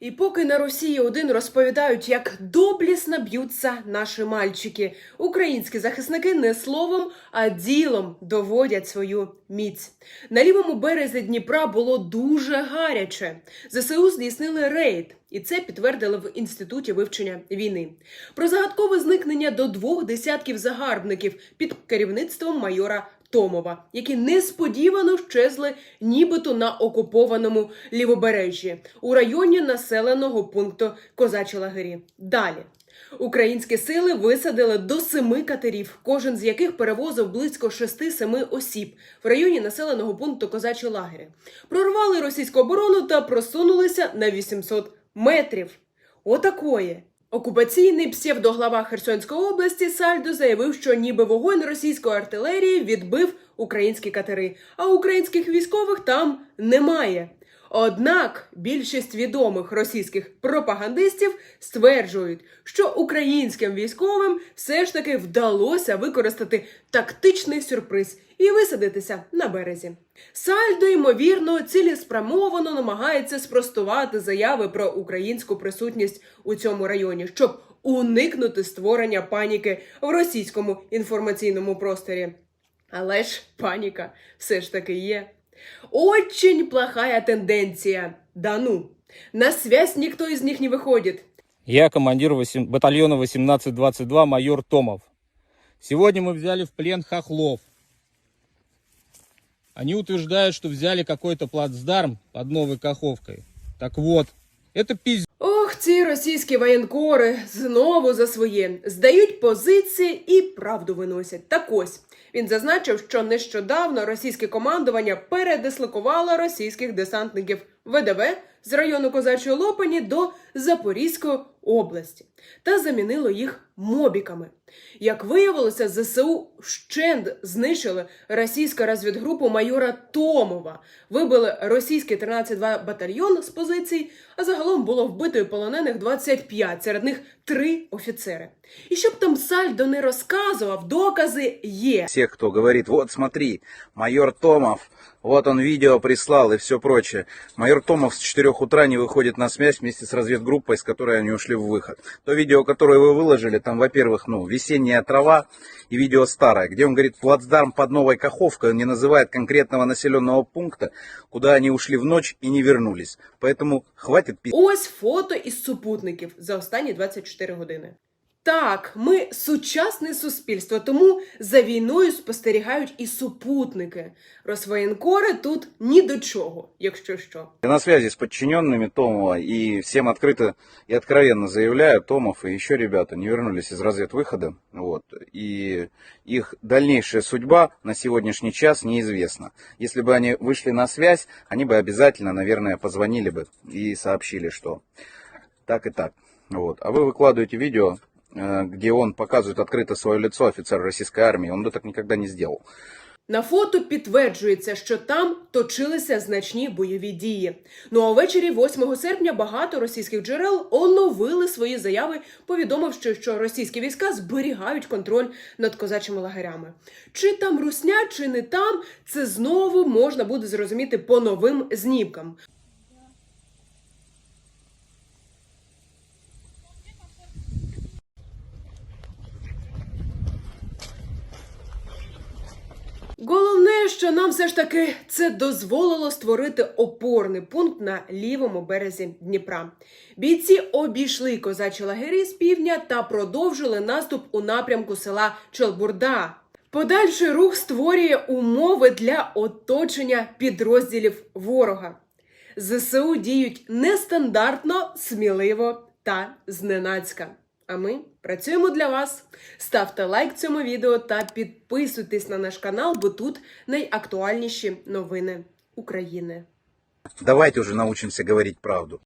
І поки на Росії один розповідають, як доблісно б'ються наші мальчики, українські захисники не словом, а ділом доводять свою міць. На лівому березі Дніпра було дуже гаряче. ЗСУ здійснили рейд, і це підтвердили в інституті вивчення війни. Про загадкове зникнення до двох десятків загарбників під керівництвом майора Томова, які несподівано щезли нібито на окупованому лівобережжі у районі населеного пункту Козачі лагері. Далі. Українські сили висадили до семи катерів, кожен з яких перевозив близько 6-7 осіб в районі населеного пункту Козачі лагері. Прорвали російську оборону та просунулися на 800 метрів. Отакої. Окупаційний псевдоглава Херсонської області Сальдо заявив, що ніби вогонь російської артилерії відбив українські катери, а українських військових там немає. Однак більшість відомих російських пропагандистів стверджують, що українським військовим все ж таки вдалося використати тактичний сюрприз і висадитися на березі. Сальдо, ймовірно, цілеспрямовано намагається спростувати заяви про українську присутність у цьому районі, щоб уникнути створення паніки в російському інформаційному просторі. Але ж паніка все ж таки є. Очень плохая тенденция. Да ну. На связь никто из них не выходит. Я командир восем- батальона 1822 майор Томов. Сегодня мы взяли в плен хохлов. Они утверждают, что взяли какой-то плацдарм под Новой Каховкой. Так вот, это пиздец. Ці російські воєнкори знову за своє здають позиції і правду виносять. Так ось він зазначив, що нещодавно російське командування передислокувало російських десантників ВДВ з району Козачої Лопані до Запорізької області та замінило їх мобіками. Як виявилося, ЗСУ щенд знищили російську розвідгрупу майора Томова, вибили російський 13-2 батальйон з позицій, а загалом було вбито і полонених 25, серед них три офіцери. І щоб там Сальдо не розказував, докази є. всех, кто говорит, вот смотри, майор Томов, вот он видео прислал и все прочее. Майор Томов с 4 утра не выходит на связь вместе с разведгруппой, с которой они ушли в выход. То видео, которое вы выложили, там, во-первых, ну, весенняя трава и видео старое, где он говорит, плацдарм под Новой Каховкой, он не называет конкретного населенного пункта, куда они ушли в ночь и не вернулись. Поэтому хватит пи***. Ось фото із супутників за останні 24 години. Так, ми сучасне суспільство, тому за війною спостерігають і супутники. Росвоєнкори тут ні до чого, якщо що. Я на связи с подчиненными Томова и всем открыто и откровенно заявляю, Томов и еще ребята не вернулись из разведвыхода. Вот, и их дальнейшая судьба на сегодняшний час неизвестна. Если бы они вышли на связь, они бы обязательно, наверное, позвонили бы и сообщили, что так и так. Вот. А вы выкладываете видео, э, где он показывает открыто свое лицо офицера российской армии. Он бы так никогда не сделал. На фото підтверджується, що там точилися значні бойові дії. Ну а ввечері 8 серпня багато російських джерел оновили свої заяви, повідомивши, що російські війська зберігають контроль над козачими лагерями. Чи там русня, чи не там, це знову можна буде зрозуміти по новим знімкам. Головне, що нам все ж таки це дозволило створити опорний пункт на лівому березі Дніпра. Бійці обійшли козачі лагері з півдня та продовжили наступ у напрямку села Челбурда. Подальший рух створює умови для оточення підрозділів ворога. ЗСУ діють нестандартно, сміливо та зненацька. А ми працюємо для вас. Ставте лайк цьому відео та підписуйтесь на наш канал, бо тут найактуальніші новини України. Давайте уже научимося говорити правду.